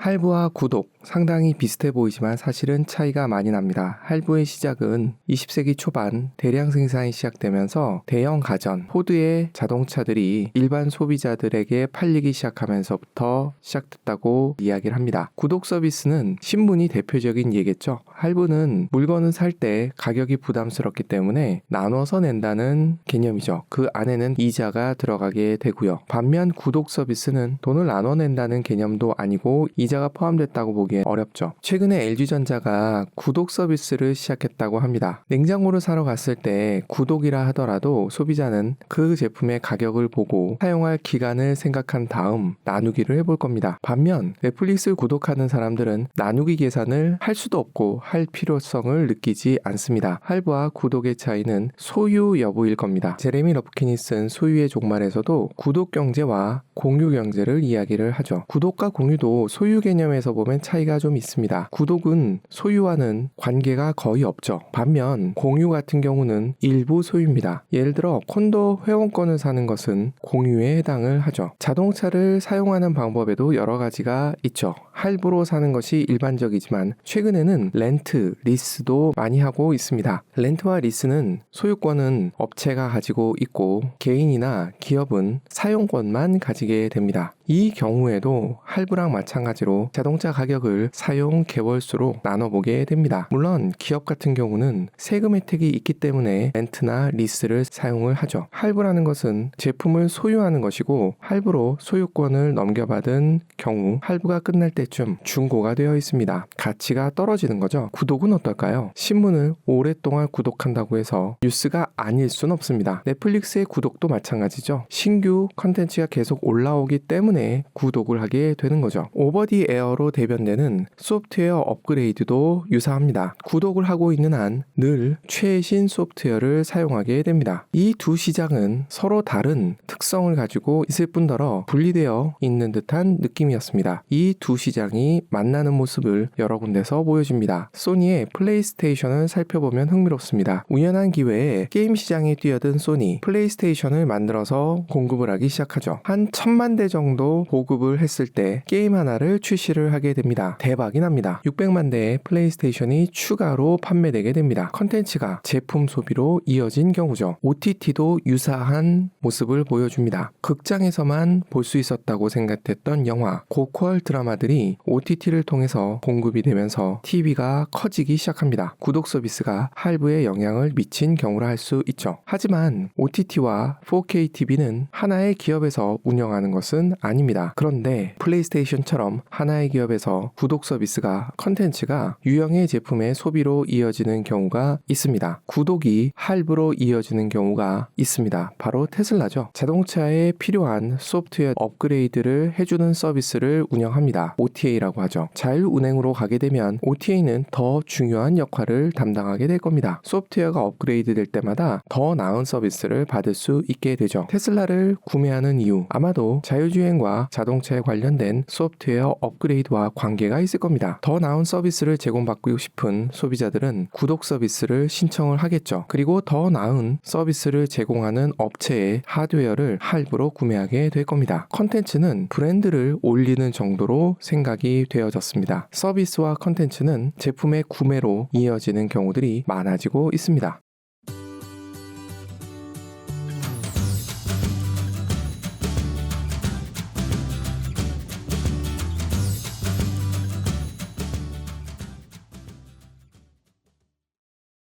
할부와 구독 상당히 비슷해 보이지만 사실은 차이가 많이 납니다. 할부의 시작은 20세기 초반 대량 생산이 시작되면서 대형 가전, 포드의 자동차들이 일반 소비자들에게 팔리기 시작하면서부터 시작됐다고 이야기를 합니다. 구독 서비스는 신문이 대표적인 예겠죠. 할부는 물건을 살 때 가격이 부담스럽기 때문에 나눠서 낸다는 개념이죠. 그 안에는 이자가 들어가게 되고요. 반면 구독 서비스는 돈을 나눠 낸다는 개념도 아니고 이 자가 포함됐다고 보기엔 어렵죠. 최근에 LG전자가 구독 서비스를 시작했다고 합니다. 냉장고를 사러 갔을 때 구독이라 하더라도 소비자는 그 제품의 가격을 보고 사용할 기간을 생각한 다음 나누기를 해볼 겁니다. 반면 넷플릭스 구독하는 사람들은 나누기 계산을 할 수도 없고 할 필요성을 느끼지 않습니다. 할부와 구독의 차이는 소유 여부일 겁니다. 제레미 러프킨이 쓴 소유의 종말에서도 구독 경제와 공유 경제를 이야기를 하죠. 구독과 공유도 소유 개념에서 보면 차이가 좀 있습니다. 구독은 소유와는 관계가 거의 없죠. 반면 공유 같은 경우는 일부 소유입니다. 예를 들어 콘도 회원권을 사는 것은 공유에 해당을 하죠. 자동차를 사용하는 방법에도 여러 가지가 있죠. 할부로 사는 것이 일반적이지만 최근에는 렌트, 리스도 많이 하고 있습니다. 렌트와 리스는 소유권은 업체가 가지고 있고 개인이나 기업은 사용권만 가지게 됩니다. 이 경우에도 할부랑 마찬가지로 자동차 가격을 사용 개월수로 나눠보게 됩니다. 물론 기업 같은 경우는 세금 혜택이 있기 때문에 렌트나 리스를 사용을 하죠. 할부라는 것은 제품을 소유하는 것이고 할부로 소유권을 넘겨받은 경우 할부가 끝날 때쯤 중고가 되어 있습니다. 가치가 떨어지는 거죠. 구독은 어떨까요? 신문을 오랫동안 구독한다고 해서 뉴스가 아닐 순 없습니다. 넷플릭스의 구독도 마찬가지죠. 신규 컨텐츠가 계속 올라 오기 때문에 구독을 하게 되는 거죠. 오버디 에어로 대변되는 소프트웨어 업그레이드도 유사합니다. 구독을 하고 있는 한 늘 최신 소프트웨어를 사용하게 됩니다. 이 두 시장은 서로 다른 특성을 가지고 있을 뿐더러 분리되어 있는 듯한 느낌이었습니다. 이 두 시장이 만나는 모습을 여러 군데서 보여줍니다. 소니의 플레이스테이션을 살펴보면 흥미롭습니다. 우연한 기회에 게임 시장에 뛰어든 소니 플레이스테이션을 만들어서 공급을 하기 시작하죠. 한 천만 대 정도 보급을 했을 때 게임 하나를 출시를 하게 됩니다. 대박이 납니다. 600만 대의 플레이스테이션이 추가로 판매되게 됩니다. 컨텐츠가 제품 소비로 이어진 경우죠. OTT도 유사한 모습을 보여줍니다. 극장에서만 볼 수 있었다고 생각했던 영화, 고퀄 드라마들이 OTT를 통해서 공급이 되면서 TV가 커지기 시작합니다. 구독 서비스가 할부에 영향을 미친 경우라 할 수 있죠. 하지만 OTT와 4K TV는 하나의 기업에서 운영 하는 것은 아닙니다. 그런데 플레이스테이션처럼 하나의 기업에서 구독 서비스가 컨텐츠가 유형의 제품의 소비로 이어지는 경우가 있습니다. 구독이 할부로 이어지는 경우가 있습니다. 바로 테슬라죠. 자동차에 필요한 소프트웨어 업그레이드를 해주는 서비스를 운영합니다. OTA라고 하죠. 자율 운행으로 가게 되면 OTA는 더 중요한 역할을 담당하게 될 겁니다. 소프트웨어가 업그레이드 될 때마다 더 나은 서비스를 받을 수 있게 되죠. 테슬라를 구매하는 이유 아마도 자율주행과 자동차에 관련된 소프트웨어 업그레이드와 관계가 있을 겁니다. 더 나은 서비스를 제공받고 싶은 소비자들은 구독 서비스를 신청을 하겠죠. 그리고 더 나은 서비스를 제공하는 업체의 하드웨어를 할부로 구매하게 될 겁니다. 컨텐츠는 브랜드를 올리는 정도로 생각이 되어졌습니다. 서비스와 컨텐츠는 제품의 구매로 이어지는 경우들이 많아지고 있습니다.